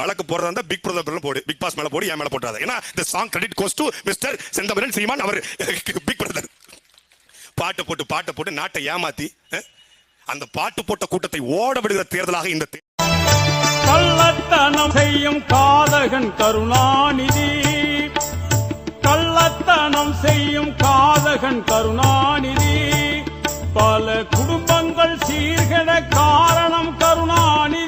வழக்கு போறதா இருந்தா பிக் பிரதர் போடு பிக் பாஸ் மேல போடு என் மேல போட்டாத ஏன்னா இந்த song credit goes to mister Senthamaran Seeman our big brother பாட்டு போட்டு பாட்டை போட்டு நாட்டை ஏமாத்தி அந்த பாட்டு போட்ட கூட்டத்தை ஓட விடுகிற தேர்தலாக இந்த கள்ளத்தனம் செய்யும் காதகன் கருணாநிதி. கள்ளத்தனம் செய்யும் காதகன் கருணாநிதி. பல குடும்பங்கள் சீர்கெட காரணம் கருணாநிதி.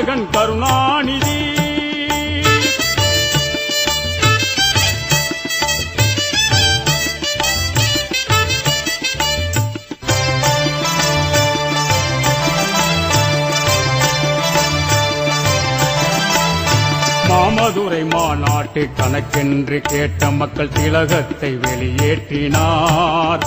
காதகன் கருணாநிதி. மாமதுரை மாநாட்டு கணக்கென்று கேட்ட மக்கள் திலகத்தை வெளியேற்றினார்.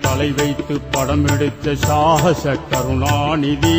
தலை வைத்து படம் எடுத்த சாகச கருணாநிதி.